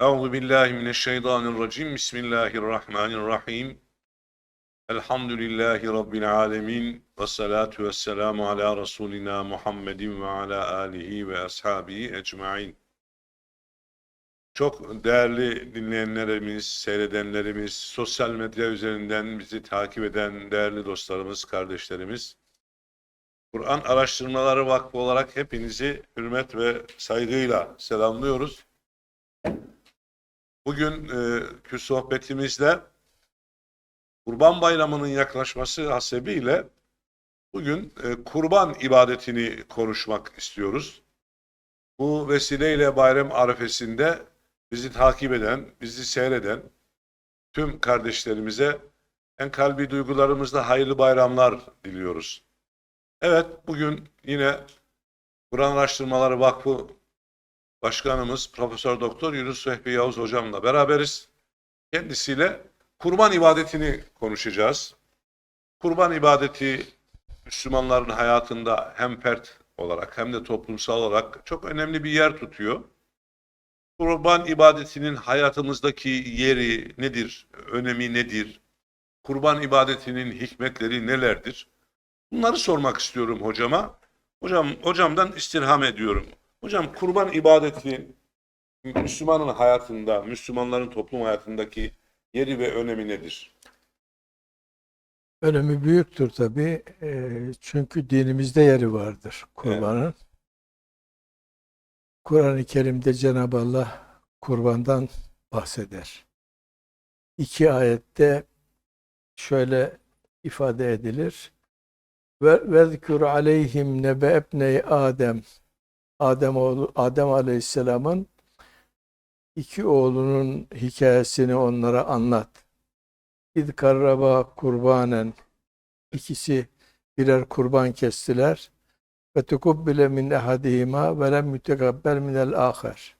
Euzu billahi mineşşeytanirracim. Bismillahirrahmanirrahim. Elhamdülillahi rabbil alamin ve salatu vesselamu ala rasulina Muhammedin ve ala alihi ve ashabihi ecmaîn. Çok değerli dinleyenlerimiz, seyredenlerimiz, sosyal medya üzerinden bizi takip eden değerli dostlarımız, kardeşlerimiz, Kur'an Araştırmaları Vakfı olarak hepinizi hürmet ve saygıyla selamlıyoruz. Bugünkü sohbetimizde Kurban Bayramı'nın yaklaşması hasebiyle bugün e, kurban ibadetini konuşmak istiyoruz. Bu vesileyle bayram arifesinde bizi takip eden, bizi seyreden tüm kardeşlerimize en kalbi duygularımızla hayırlı bayramlar diliyoruz. Evet, bugün yine Kur'an Araştırmaları Vakfı Başkanımız Profesör Doktor Yunus Vehbi Yavuz hocamla beraberiz. Kendisiyle kurban ibadetini konuşacağız. Kurban ibadeti Müslümanların hayatında hem fert olarak hem de toplumsal olarak çok önemli bir yer tutuyor. Kurban ibadetinin hayatımızdaki yeri nedir, önemi nedir? Kurban ibadetinin hikmetleri nelerdir? Bunları sormak istiyorum hocama. Hocam hocamdan istirham ediyorum. Hocam kurban ibadeti Müslümanın hayatında, Müslümanların toplum hayatındaki yeri ve önemi nedir? Önemi büyüktür tabii. Eee, çünkü dinimizde yeri vardır kurbanın. Kur'an-ı Kerim'de Cenab-ı Allah kurbandan bahseder. İki ayette şöyle ifade edilir. Ve vezkur aleyhim nebe ebney Adem. Adem oğlu Adem Aleyhisselam'ın iki oğlunun hikayesini onlara anlat. İd karraba kurbanen ikisi birer kurban kestiler. Ve tukubbile min ehadihima ve lem yutekabbel minel ahar.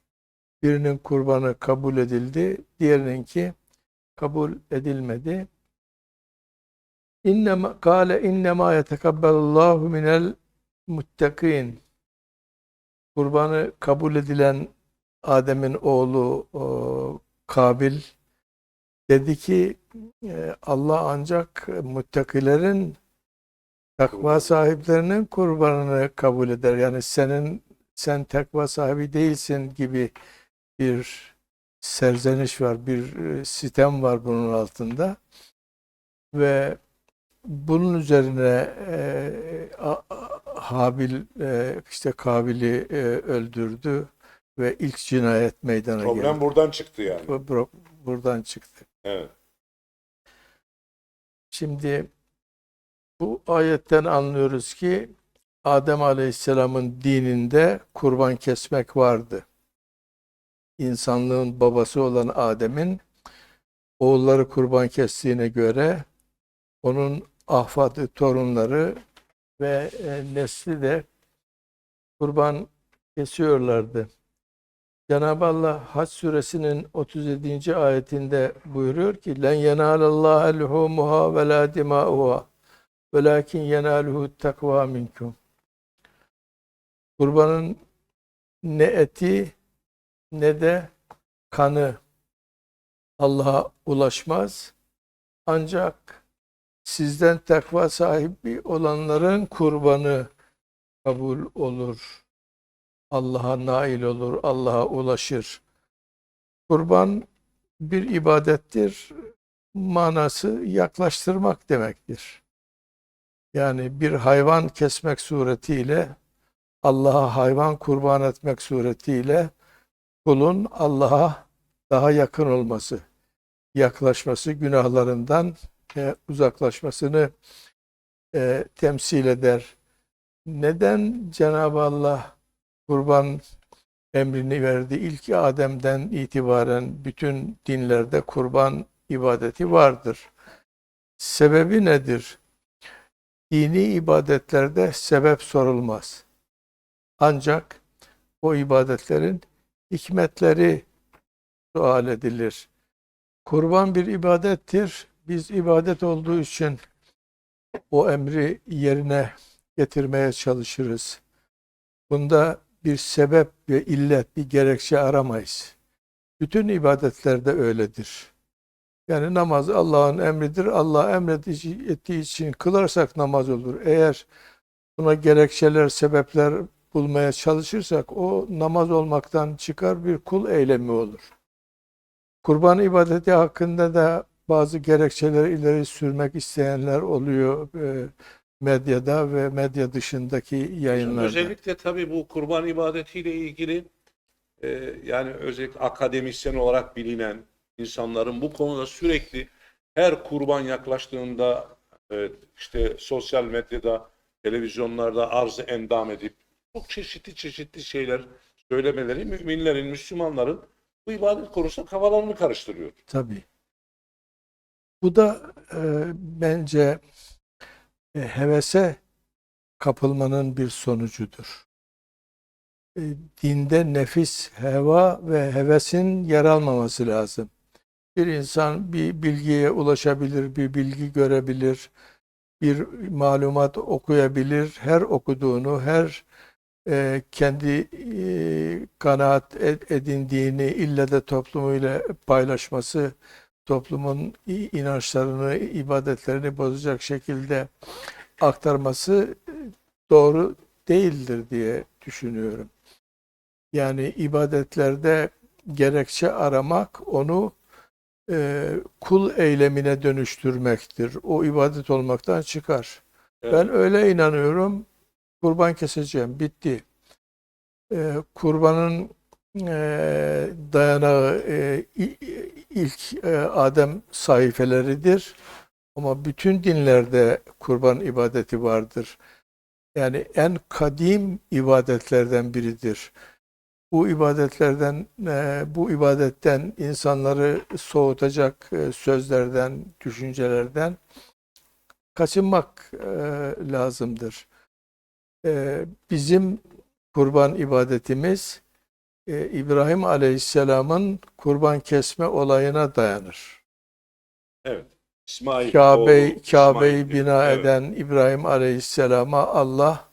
Birinin kurbanı kabul edildi, diğerininki kabul edilmedi. İnnema kâle innema yetekabbelallahu minel muttakin. Kurbanı kabul edilen Adem'in oğlu o, Kabil dedi ki e, Allah ancak muttakilerin takva sahiplerinin kurbanını kabul eder. Yani senin sen takva sahibi değilsin gibi bir serzeniş var, bir e, sitem var bunun altında. Ve bunun üzerine e, A- Habil e, işte Kabil'i e, öldürdü ve ilk cinayet meydana Problem geldi. buradan çıktı yani. Bu- bu- Buradan çıktı. Evet. Şimdi bu ayetten anlıyoruz ki Adem Aleyhisselam'ın dininde kurban kesmek vardı. İnsanlığın babası olan Adem'in oğulları kurban kestiğine göre onun ahfadı, torunları ve e, nesli de kurban kesiyorlardı. Cenab-ı Allah Hac suresinin 37. ayetinde buyuruyor ki len yenalallaha luhumuha ve la dimauha velakin yenaluhu takva minkum. Kurbanın ne eti ne de kanı Allah'a ulaşmaz. Ancak sizden takva sahibi olanların kurbanı kabul olur. Allah'a nail olur, Allah'a ulaşır. Kurban bir ibadettir. Manası yaklaştırmak demektir. Yani bir hayvan kesmek suretiyle Allah'a hayvan kurban etmek suretiyle kulun Allah'a daha yakın olması, yaklaşması, günahlarından uzaklaşmasını e, temsil eder. Neden Cenab-ı Allah kurban emrini verdi? İlk Adem'den itibaren bütün dinlerde kurban ibadeti vardır. Sebebi nedir? Dini ibadetlerde sebep sorulmaz. Ancak o ibadetlerin hikmetleri sual edilir. Kurban bir ibadettir. Biz ibadet olduğu için o emri yerine getirmeye çalışırız. Bunda bir sebep ve illet, bir gerekçe aramayız. Bütün ibadetlerde öyledir. Yani namaz Allah'ın emridir. Allah emrettiği ettiği için kılarsak namaz olur. Eğer buna gerekçeler, sebepler bulmaya çalışırsak o namaz olmaktan çıkar bir kul eylemi olur. Kurban ibadeti hakkında da bazı gerekçeleri ileri sürmek isteyenler oluyor e, medyada ve medya dışındaki yayınlarda. Özellikle tabii bu kurban ibadetiyle ilgili e, yani özellikle akademisyen olarak bilinen insanların bu konuda sürekli her kurban yaklaştığında e, işte sosyal medyada, televizyonlarda arzı endam edip çok çeşitli çeşitli şeyler söylemeleri müminlerin, Müslümanların bu ibadet konusunda kafalarını karıştırıyor. Tabii. Bu da e, bence e, hevese kapılmanın bir sonucudur. E, dinde nefis, heva ve hevesin yer almaması lazım. Bir insan bir bilgiye ulaşabilir, bir bilgi görebilir, bir malumat okuyabilir. Her okuduğunu, her e, kendi e, kanaat ed- edindiğini ille de toplumuyla paylaşması, toplumun inançlarını, ibadetlerini bozacak şekilde aktarması e, doğru değildir diye düşünüyorum. Yani ibadetlerde gerekçe aramak onu e, kul eylemine dönüştürmektir. O ibadet olmaktan çıkar. Evet. Ben öyle inanıyorum. Kurban keseceğim. Bitti. Ee, kurbanın dayanağı ilk Adem sayfeleridir. Ama bütün dinlerde kurban ibadeti vardır. Yani en kadim ibadetlerden biridir. Bu ibadetlerden, bu ibadetten insanları soğutacak sözlerden, düşüncelerden kaçınmak lazımdır. Bizim kurban ibadetimiz e, İbrahim Aleyhisselam'ın kurban kesme olayına dayanır. Evet. İsmail Kabe'yi bina Evet. eden İbrahim Aleyhisselam'a Allah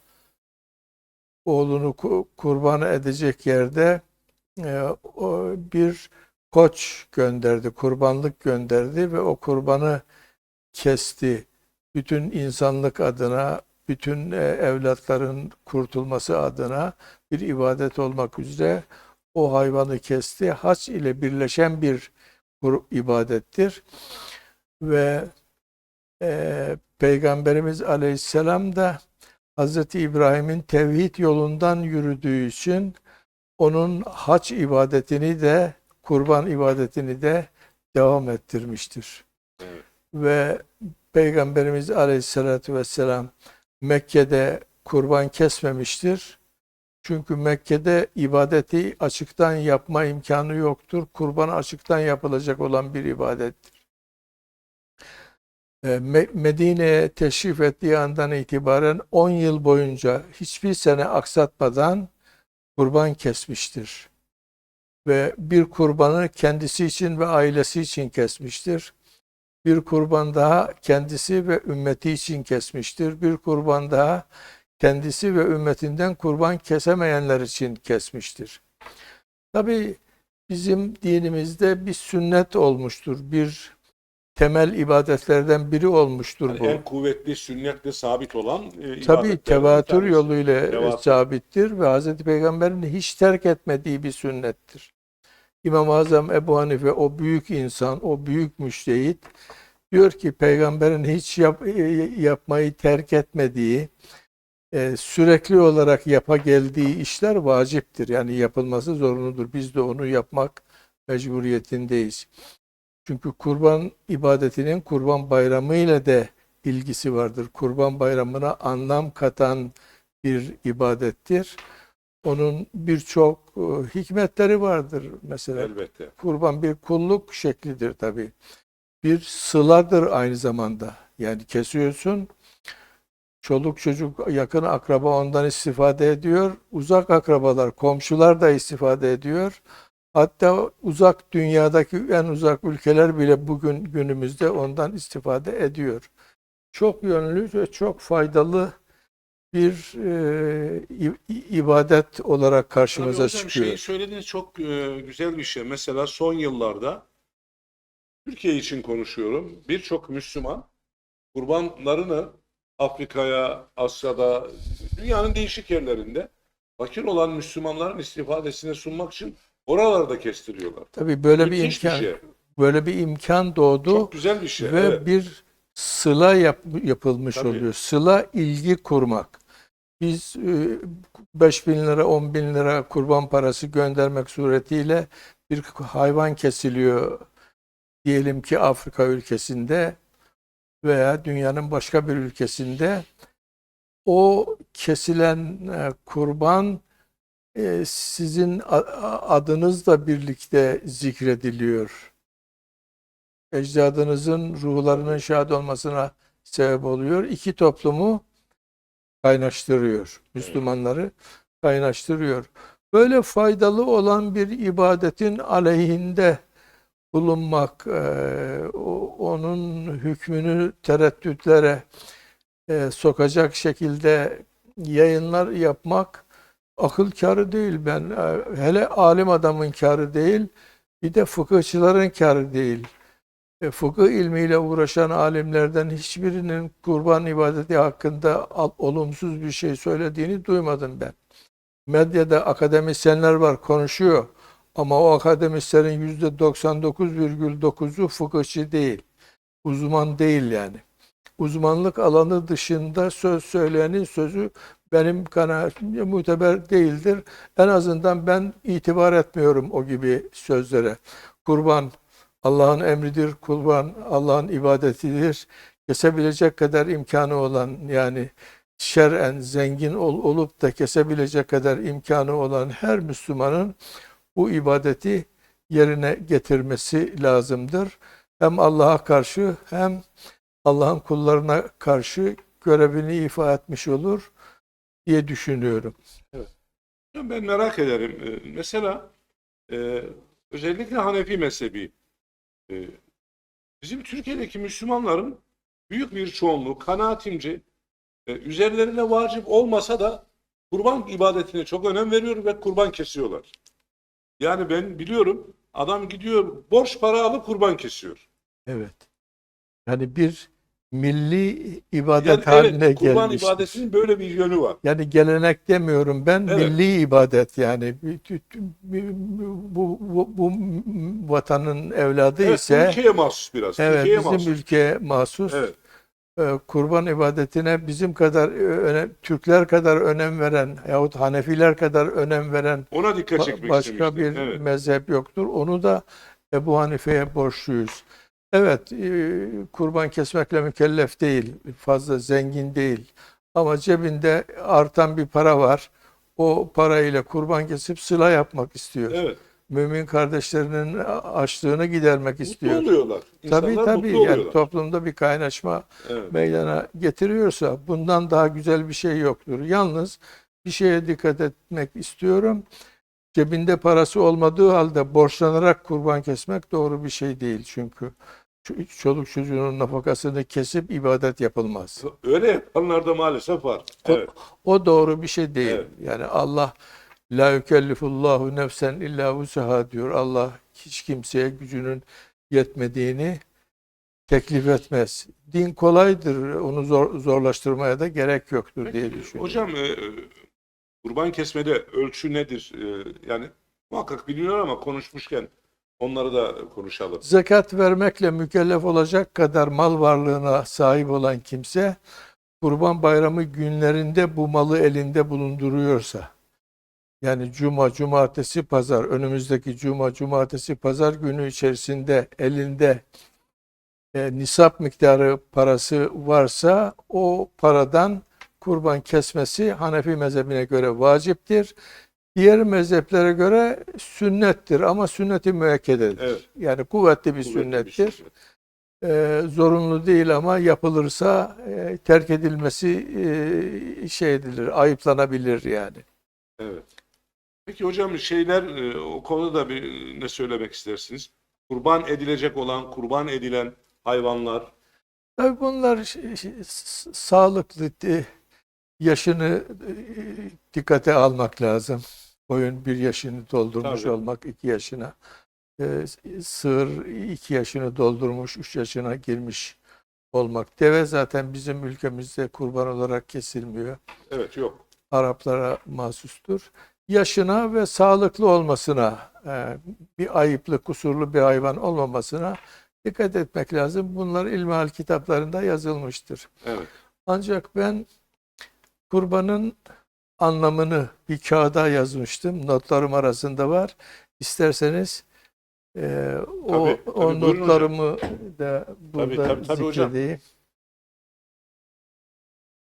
oğlunu ku- kurban edecek yerde e, bir koç gönderdi, kurbanlık gönderdi ve o kurbanı kesti. Bütün insanlık adına, bütün e, evlatların kurtulması adına bir ibadet olmak üzere o hayvanı kesti. Hac ile birleşen bir ibadettir. Ve e, Peygamberimiz Aleyhisselam da Hazreti İbrahim'in tevhid yolundan yürüdüğü için onun hac ibadetini de kurban ibadetini de devam ettirmiştir. Evet. Ve Peygamberimiz Aleyhisselatü Vesselam Mekke'de kurban kesmemiştir. Çünkü Mekke'de ibadeti açıktan yapma imkanı yoktur. Kurban açıktan yapılacak olan bir ibadettir. E, Me- Medine'ye teşrif ettiği andan itibaren 10 yıl boyunca hiçbir sene aksatmadan kurban kesmiştir. Ve bir kurbanı kendisi için ve ailesi için kesmiştir. Bir kurban daha kendisi ve ümmeti için kesmiştir. Bir kurban daha kendisi ve ümmetinden kurban kesemeyenler için kesmiştir. Tabii bizim dinimizde bir sünnet olmuştur. Bir temel ibadetlerden biri olmuştur Yani bu. en kuvvetli sünnetle sabit olan e, ibadetlerden tevatür yoluyla e, Tevatür. sabittir ve Hz. Peygamber'in hiç terk etmediği bir sünnettir. İmam-ı Azam Ebu Hanife o büyük insan, o büyük müştehit diyor ki peygamberin hiç yap- e, yapmayı terk etmediği, e, sürekli olarak yapa geldiği işler vaciptir. Yani yapılması zorunludur. Biz de onu yapmak mecburiyetindeyiz. Çünkü kurban ibadetinin kurban bayramı ile de ilgisi vardır. Kurban bayramına anlam katan bir ibadettir. Onun birçok e, hikmetleri vardır. Mesela Elbette. kurban bir kulluk şeklidir tabii. Bir sıladır aynı zamanda. Yani kesiyorsun, çoluk çocuk yakın akraba ondan istifade ediyor. Uzak akrabalar, komşular da istifade ediyor. Hatta uzak dünyadaki en uzak ülkeler bile bugün günümüzde ondan istifade ediyor. Çok yönlü ve çok faydalı bir e, ibadet olarak Tabii karşımıza hocam çıkıyor. şeyi söylediğiniz çok e, güzel bir şey. Mesela son yıllarda Türkiye için konuşuyorum. Birçok Müslüman kurbanlarını Afrika'ya, Asya'da, dünyanın değişik yerlerinde fakir olan Müslümanların istifadesine sunmak için oralarda kestiriyorlar. Tabii böyle bir Müthiş imkan, şey. böyle bir imkan doğdu. Çok güzel bir şey. ve evet. bir sıla yap- yapılmış Tabii. oluyor. Sıla ilgi kurmak. Biz e, 5 bin lira 10 bin lira kurban parası göndermek suretiyle bir hayvan kesiliyor diyelim ki Afrika ülkesinde veya dünyanın başka bir ülkesinde o kesilen e, kurban e, sizin adınızla birlikte zikrediliyor ecdadınızın ruhlarının şad olmasına sebep oluyor. İki toplumu kaynaştırıyor. Müslümanları kaynaştırıyor. Böyle faydalı olan bir ibadetin aleyhinde bulunmak, o- onun hükmünü tereddütlere eee, sokacak şekilde yayınlar yapmak akıl kârı değil. Ben eee, hele alim adamın kârı değil, bir de fıkıhçıların kârı değil. E, fıkıh ilmiyle uğraşan alimlerden hiçbirinin kurban ibadeti hakkında olumsuz bir şey söylediğini duymadım ben. Medyada akademisyenler var konuşuyor ama o akademisyenlerin yüzde 99,9'u fıkıhçı değil. Uzman değil yani. Uzmanlık alanı dışında söz söyleyenin sözü benim kanaatimce muteber değildir. En azından ben itibar etmiyorum o gibi sözlere. Kurban Allah'ın emridir, kurban Allah'ın ibadetidir. Kesebilecek kadar imkanı olan yani şer'en zengin ol- olup da kesebilecek kadar imkanı olan her Müslümanın bu ibadeti yerine getirmesi lazımdır. Hem Allah'a karşı hem Allah'ın kullarına karşı görevini ifa etmiş olur diye düşünüyorum. Ben merak ederim. Ee, Mesela e, özellikle Hanefi mezhebi e, bizim Türkiye'deki Müslümanların büyük bir çoğunluğu kanaatimce e, üzerlerine vacip olmasa da kurban ibadetine çok önem veriyor ve kurban kesiyorlar. Yani ben biliyorum adam gidiyor borç para alıp kurban kesiyor. Evet. Yani bir milli ibadet Yani haline evet kurban gelmiştir. ibadetinin böyle bir yönü var. Yani gelenek demiyorum ben, Evet. milli ibadet yani. Bu, bu, bu vatanın evladı Evet, ise ülkeye mahsus biraz. evet Ülkeye bizim mahsus. ülkeye mahsus Evet. E, kurban ibadetine bizim kadar e, önem, Türkler kadar önem veren yahut Hanefiler kadar önem veren Ona dikkat çekmek başka bir Evet. mezhep yoktur. Onu da Ebu Hanife'ye borçluyuz. Evet, e, kurban kesmekle mükellef değil, fazla zengin değil. Ama cebinde artan bir para var. O parayla kurban kesip sıla yapmak istiyor. Evet. Mümin kardeşlerinin açlığını gidermek Mutlu istiyor. oluyorlar. Tabii İnsanlar tabii mutlu yani oluyorlar. toplumda bir kaynaşma Evet. meydana getiriyorsa bundan daha güzel bir şey yoktur. Yalnız bir şeye dikkat etmek istiyorum. Cebinde parası olmadığı halde borçlanarak kurban kesmek doğru bir şey değil çünkü. Çoluk çocuğunun nafakasını kesip ibadet yapılmaz. Öyle yapanlar da maalesef var. Evet. O doğru bir şey değil. Evet. Yani Allah la yükellifullahu nefsen illa vusaha diyor. Allah hiç kimseye gücünün yetmediğini teklif etmez. Din kolaydır. Onu zor, zorlaştırmaya da gerek yoktur diye Peki, düşünüyorum. hocam e, e, kurban kesmede ölçü nedir? E, yani muhakkak biliniyor ama konuşmuşken onları da konuşalım. Zekat vermekle mükellef olacak kadar mal varlığına sahip olan kimse Kurban Bayramı günlerinde bu malı elinde bulunduruyorsa yani cuma, cumartesi, pazar önümüzdeki cuma, cumartesi, pazar günü içerisinde elinde e, nisap miktarı parası varsa o paradan kurban kesmesi Hanefi mezhebine göre vaciptir. Diğer mezheplere göre sünnettir ama sünneti müekkededir. Evet. Yani kuvvetli bir kuvvetli bir sünnettir. sünnet. Ee, zorunlu değil ama yapılırsa e, terk edilmesi e, şey edilir, ayıplanabilir yani. Evet. Peki hocam şeyler e, o konuda da bir ne söylemek istersiniz? Kurban edilecek olan, kurban edilen hayvanlar Tabii bunlar ş- ş- s- sağlıklı, e, yaşını e, dikkate almak lazım. Koyun bir yaşını doldurmuş Tabii. olmak iki yaşına. E, sığır iki yaşını doldurmuş, üç yaşına girmiş olmak. Deve zaten bizim ülkemizde kurban olarak kesilmiyor. Evet yok. Araplara mahsustur. Yaşına ve sağlıklı olmasına, e, bir ayıplı, kusurlu bir hayvan olmamasına dikkat etmek lazım. Bunlar ilmihal kitaplarında yazılmıştır. Evet. Ancak ben kurbanın anlamını bir kağıda yazmıştım. Notlarım arasında var. İsterseniz e, o, Tabii, tabii, o buyurun hocam. notlarımı da burada tabii, tabii hocam. zikredeyim.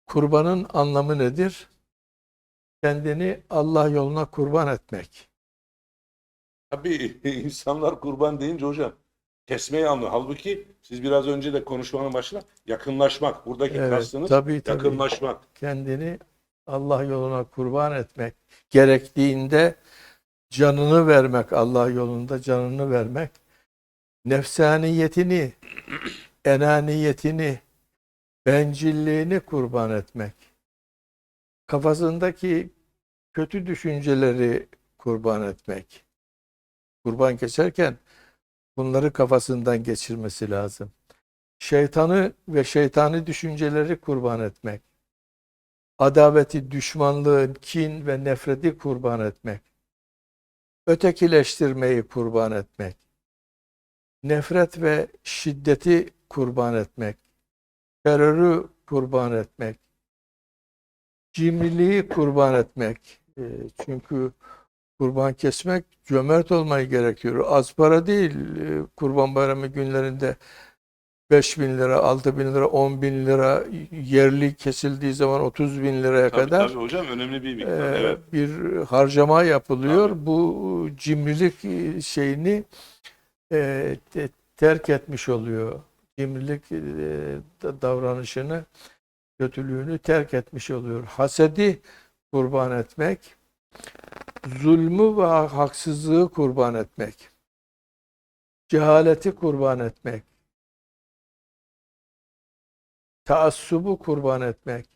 Kurbanın anlamı nedir? Kendini Allah yoluna kurban etmek. Tabii insanlar kurban deyince hocam kesmeyi anlıyor. Halbuki siz biraz önce de konuşmanın başına yakınlaşmak. Buradaki Evet, kastınız tabii, tabii. yakınlaşmak. kendini Allah yoluna kurban etmek, gerektiğinde canını vermek, Allah yolunda canını vermek, nefsaniyetini, enaniyetini, bencilliğini kurban etmek, kafasındaki kötü düşünceleri kurban etmek. Kurban geçerken bunları kafasından geçirmesi lazım. Şeytanı ve şeytani düşünceleri kurban etmek. Adaveti, düşmanlığı, kin ve nefreti kurban etmek, ötekileştirmeyi kurban etmek, nefret ve şiddeti kurban etmek, terörü kurban etmek, cimriliği kurban etmek. E, Çünkü kurban kesmek cömert olmayı gerekiyor. Az para değil. E, Kurban bayramı günlerinde 5 bin lira, 6 bin lira, 10 bin lira yerli kesildiği zaman 30 bin liraya Tabii, kadar tabii hocam önemli bir e, miktar. evet. bir harcama yapılıyor. Tabii. Bu cimrilik e, şeyini e, te- terk etmiş oluyor. Cimrilik e, da- davranışını, kötülüğünü terk etmiş oluyor. Hasedi kurban etmek, zulmü ve haksızlığı kurban etmek, cehaleti kurban etmek, taassubu kurban etmek,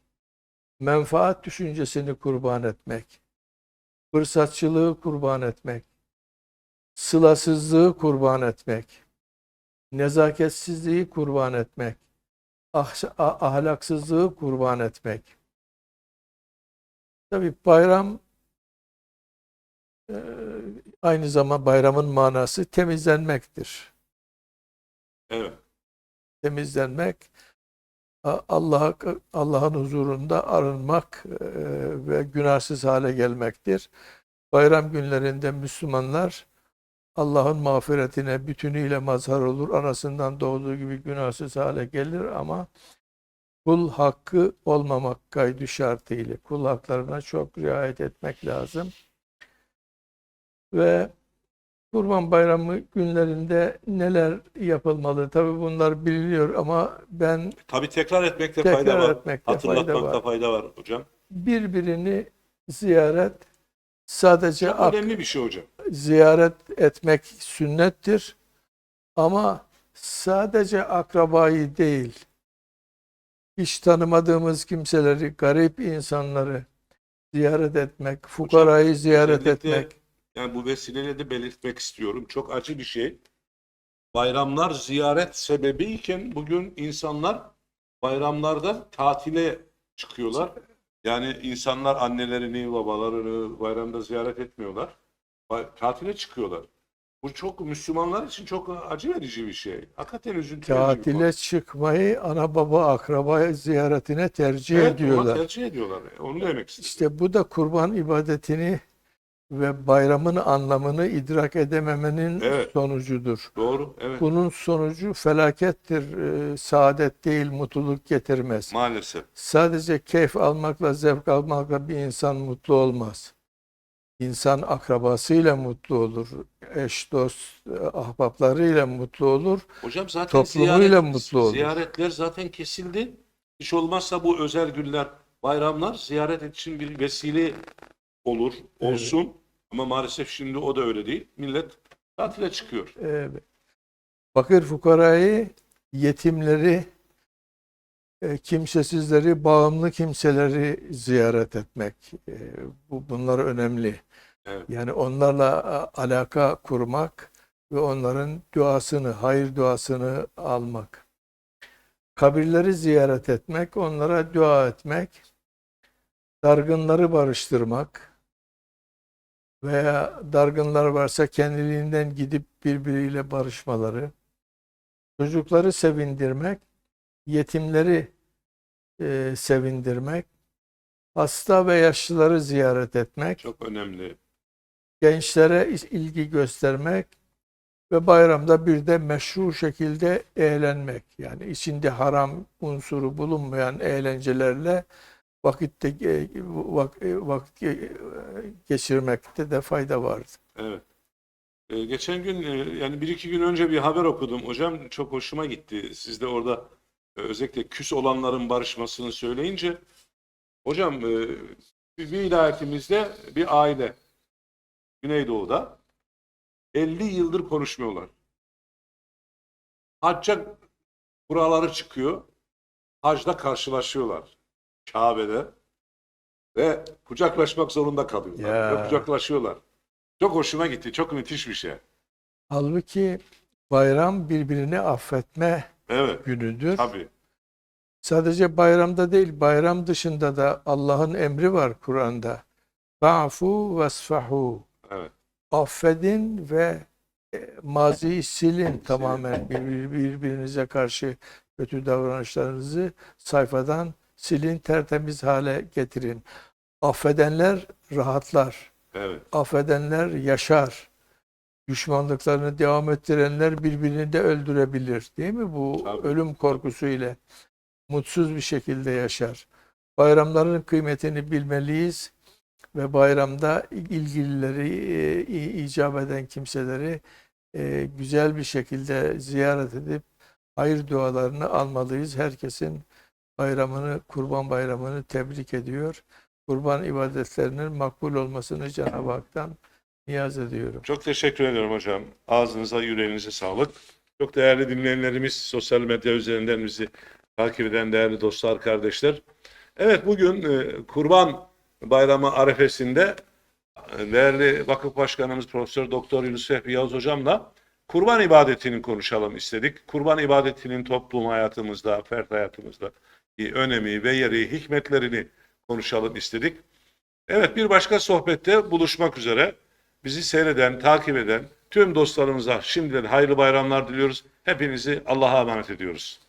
menfaat düşüncesini kurban etmek, fırsatçılığı kurban etmek, sılasızlığı kurban etmek, nezaketsizliği kurban etmek, ahs- a- ahlaksızlığı kurban etmek. Tabi bayram e, aynı zamanda bayramın manası temizlenmektir. Evet. temizlenmek, A- Allah Allah'ın huzurunda arınmak e, ve günahsız hale gelmektir. Bayram günlerinde Müslümanlar Allah'ın mağfiretine bütünüyle mazhar olur. Anasından doğduğu gibi günahsız hale gelir ama kul hakkı olmamak kaydı şartıyla kul haklarına çok riayet etmek lazım. Ve Kurban Bayramı günlerinde neler yapılmalı? Tabii bunlar biliniyor ama ben Tabii tekrar etmekte Tekrar fayda var. etmekte fayda Hatırlatmakta var. fayda var hocam. birbirini ziyaret sadece Çok ak- önemli bir şey hocam. ziyaret etmek sünnettir. Ama sadece akrabayı değil, hiç tanımadığımız kimseleri, garip insanları ziyaret etmek, fukarayı ziyaret özellikle- etmek. Yani bu vesileyle de belirtmek istiyorum. Çok acı bir şey. Bayramlar ziyaret sebebiyken bugün insanlar bayramlarda tatile çıkıyorlar. Yani insanlar annelerini, babalarını bayramda ziyaret etmiyorlar. Tatile çıkıyorlar. Bu çok Müslümanlar için çok acı verici bir şey. Hakikaten üzüntü verici bir konu. Tatile çıkmayı ana baba akraba ziyaretine tercih Evet, ama ediyorlar. tercih ediyorlar. Onu demek istedim. İşte bu da kurban ibadetini ve bayramın anlamını idrak edememenin Evet. sonucudur. Doğru. Evet. Bunun sonucu felakettir. Ee, Saadet değil, mutluluk getirmez. Maalesef. Sadece keyif almakla, zevk almakla bir insan mutlu olmaz. İnsan akrabasıyla mutlu olur. Eş, dost, e, ahbaplarıyla mutlu olur. Hocam zaten Toplumuyla ziyaret- mutlu olur. Ziyaretler zaten kesildi. Hiç olmazsa bu özel günler, bayramlar ziyaret için bir vesile olur, olsun. Ama maalesef şimdi o da öyle değil. Millet tatile çıkıyor. Evet. Fakir fukarayı, yetimleri e, kimsesizleri, bağımlı kimseleri ziyaret etmek. E, bu bunlar önemli. Evet. Yani onlarla alaka kurmak ve onların duasını, hayır duasını almak. Kabirleri ziyaret etmek, onlara dua etmek, dargınları barıştırmak veya dargınlar varsa kendiliğinden gidip birbiriyle barışmaları, çocukları sevindirmek, yetimleri e, sevindirmek, hasta ve yaşlıları ziyaret etmek, Çok önemli. gençlere ilgi göstermek ve bayramda bir de meşru şekilde eğlenmek. Yani içinde haram unsuru bulunmayan eğlencelerle vakitte e, vak, e, vakit e, geçirmekte de fayda vardır. Evet. Geçen gün yani bir iki gün önce bir haber okudum hocam çok hoşuma gitti. Siz de orada özellikle küs olanların barışmasını söyleyince hocam bir vilayetimizde bir aile Güneydoğu'da 50 yıldır konuşmuyorlar. Hacca buraları çıkıyor. Hacda karşılaşıyorlar. Kabe'de ve kucaklaşmak zorunda kalıyorlar. Ya. Ve kucaklaşıyorlar. Çok hoşuma gitti. Çok müthiş bir şey. Halbuki bayram birbirini affetme Evet. günüdür. Tabii. Sadece bayramda değil, bayram dışında da Allah'ın emri var Kur'an'da. Fa'fu vesfahu. Evet. Affedin ve e, maziyi silin tamamen Bir- birbirinize karşı kötü davranışlarınızı sayfadan silin, tertemiz hale getirin. Affedenler rahatlar. Evet. affedenler yaşar. Düşmanlıklarını devam ettirenler birbirini de öldürebilir. Değil mi? Bu Tabii. ölüm korkusuyla mutsuz bir şekilde yaşar. Bayramların kıymetini bilmeliyiz ve bayramda ilgilileri, e, icap eden kimseleri e, güzel bir şekilde ziyaret edip hayır dualarını almalıyız. Herkesin bayramını, kurban bayramını tebrik ediyor kurban ibadetlerinin makbul olmasını Cenab-ı Hak'tan niyaz ediyorum. Çok teşekkür ediyorum hocam. Ağzınıza, yüreğinize sağlık. Çok değerli dinleyenlerimiz, sosyal medya üzerinden bizi takip eden değerli dostlar, kardeşler. Evet bugün e, Kurban Bayramı arefesinde e, değerli vakıf başkanımız Profesör Doktor Yunus Fehmi Yavuz hocamla kurban ibadetini konuşalım istedik. Kurban ibadetinin toplum hayatımızda, fert hayatımızda önemi ve yeri, hikmetlerini konuşalım istedik. Evet bir başka sohbette buluşmak üzere. Bizi seyreden, takip eden tüm dostlarımıza şimdiden hayırlı bayramlar diliyoruz. Hepinizi Allah'a emanet ediyoruz.